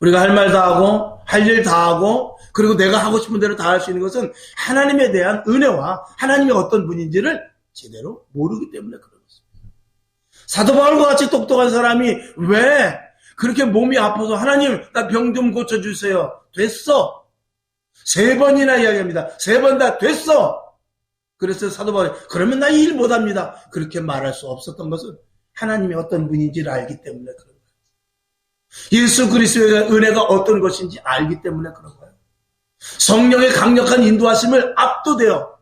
우리가 할 말 다 하고 할 일 다 하고 그리고 내가 하고 싶은 대로 다 할 수 있는 것은 하나님에 대한 은혜와 하나님이 어떤 분인지를 제대로 모르기 때문에 그런 것입니다. 사도 바울과 같이 똑똑한 사람이 왜 그렇게 몸이 아파서 하나님 나 병 좀 고쳐주세요. 됐어. 세 번이나 이야기합니다. 세 번 다 됐어. 그래서 사도 바울이 그러면 나 일 못합니다. 그렇게 말할 수 없었던 것은 하나님이 어떤 분인지를 알기 때문에 그런 거 예수 그리스도의 은혜가 어떤 것인지 알기 때문에 그런 거예요. 성령의 강력한 인도하심을 압도되어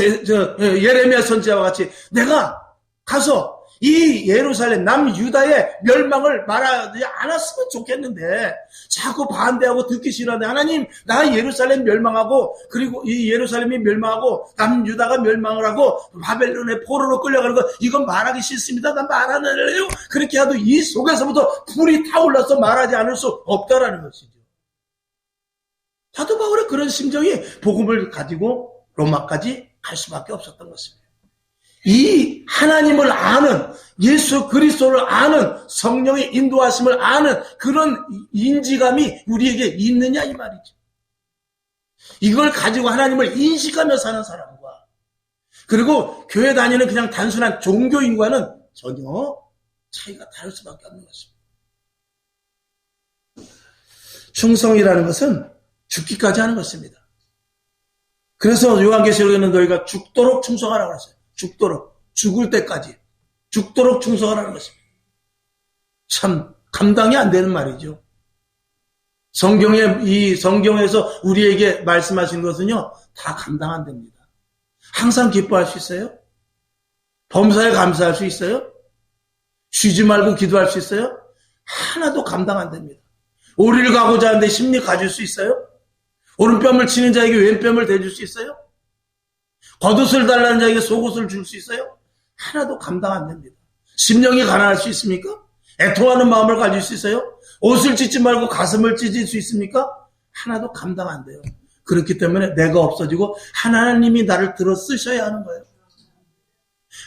예, 예레미야 선지자와 같이 내가 가서 이 예루살렘 남유다의 멸망을 말하지 않았으면 좋겠는데 자꾸 반대하고 듣기 싫어하는데 하나님 나 예루살렘 멸망하고 그리고 이 예루살렘이 멸망하고 남유다가 멸망을 하고 바벨론의 포로로 끌려가는 거 이건 말하기 싫습니다. 난 말하는래요. 그렇게 해도 이 속에서부터 불이 타올라서 말하지 않을 수 없다라는 것이죠. 사도 바울의 그런 심정이 복음을 가지고 로마까지 갈 수밖에 없었던 것입니다. 이 하나님을 아는 예수 그리스도를 아는 성령의 인도하심을 아는 그런 인지감이 우리에게 있느냐 이 말이죠. 이걸 가지고 하나님을 인식하며 사는 사람과 그리고 교회 다니는 그냥 단순한 종교인과는 전혀 차이가 다를 수밖에 없는 것입니다. 충성이라는 것은 죽기까지 하는 것입니다. 그래서 요한계시록에는 너희가 죽도록 충성하라고 했어요. 죽도록 죽을 때까지 죽도록 충성하라는 것입니다. 참 감당이 안 되는 말이죠. 성경에 이 성경에서 우리에게 말씀하신 것은요 다 감당 안 됩니다. 항상 기뻐할 수 있어요? 범사에 감사할 수 있어요? 쉬지 말고 기도할 수 있어요? 하나도 감당 안 됩니다. 오리를 가고자 하는데 심리 가질 수 있어요? 오른뺨을 치는 자에게 왼뺨을 대줄 수 있어요? 겉옷을 달라는 자에게 속옷을 줄 수 있어요? 하나도 감당 안 됩니다. 심령이 가난할 수 있습니까? 애통하는 마음을 가질 수 있어요? 옷을 찢지 말고 가슴을 찢을 수 있습니까? 하나도 감당 안 돼요. 그렇기 때문에 내가 없어지고 하나님이 나를 들어 쓰셔야 하는 거예요.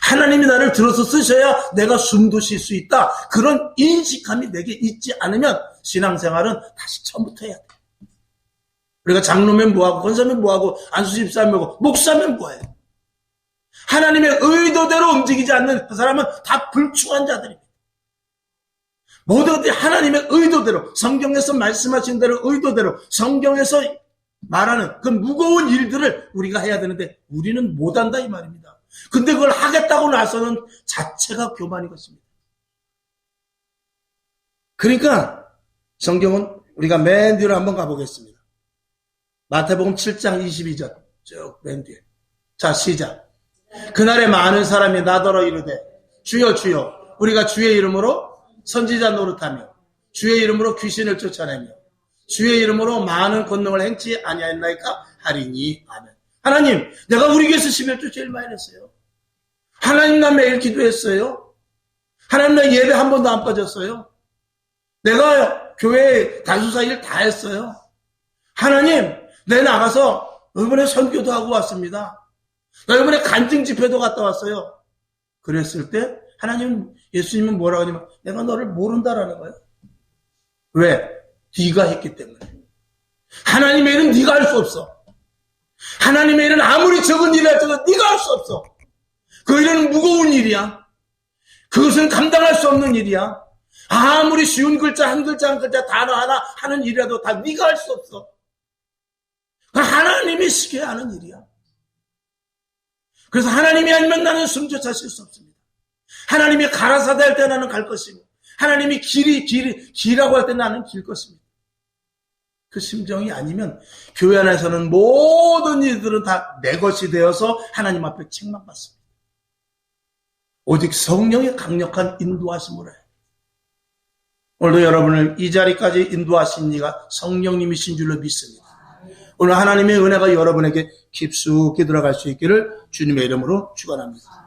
하나님이 나를 들어서 쓰셔야 내가 숨도 쉴 수 있다. 그런 인식함이 내게 있지 않으면 신앙생활은 다시 처음부터 해야 돼. 우리가 장로면 뭐하고 권사면 뭐하고 안수 집사면 뭐하고 목사면 뭐해요? 하나님의 의도대로 움직이지 않는 그 사람은 다 불충한 자들입니다. 모든 것들이 하나님의 의도대로 성경에서 말씀하신 대로 의도대로 성경에서 말하는 그 무거운 일들을 우리가 해야 되는데 우리는 못한다 이 말입니다. 근데 그걸 하겠다고 나서는 자체가 교만인 것입니다. 그러니까 성경은 우리가 맨 뒤로 한번 가보겠습니다. 마태복음 7장 22절 쭉 맨 뒤에. 자 시작. 그날에 많은 사람이 나더러 이르되 주여 주여 우리가 주의 이름으로 선지자 노릇하며 주의 이름으로 귀신을 쫓아내며 주의 이름으로 많은 권능을 행치 아니하였나이까 하리니 아멘. 하나님 내가 우리 교회에서 11조 제일 많이 했어요. 하나님 나 매일 기도했어요. 하나님 나 예배 한 번도 안 빠졌어요. 내가 교회 단수사 일 다 했어요. 하나님 내 나가서 이번에 선교도 하고 왔습니다. 나 이번에 간증 집회도 갔다 왔어요. 그랬을 때 하나님 예수님은 뭐라고 하냐면 내가 너를 모른다라는 거예요. 왜? 네가 했기 때문에. 하나님의 일은 네가 할 수 없어. 하나님의 일은 아무리 적은 일을 할지라도 네가 할 수 없어. 그 일은 무거운 일이야. 그것은 감당할 수 없는 일이야. 아무리 쉬운 글자 한 글자 한 글자 단어 하나 하는 일이라도 다 네가 할 수 없어. 하나님이 시켜야 하는 일이야. 그래서 하나님이 아니면 나는 숨조차 쉴 수 없습니다. 하나님이 가라사대 할 때 나는 갈 것이고 하나님이 길이 길이 길이라고 할 때 나는 길 것입니다. 그 심정이 아니면 교회 안에서는 모든 일들은 다 내 것이 되어서 하나님 앞에 책망받습니다. 오직 성령의 강력한 인도하심으로 해. 오늘도 여러분을 이 자리까지 인도하신 이가 성령님이신 줄로 믿습니다. 오늘 하나님의 은혜가 여러분에게 깊숙이 들어갈 수 있기를 주님의 이름으로 축원합니다.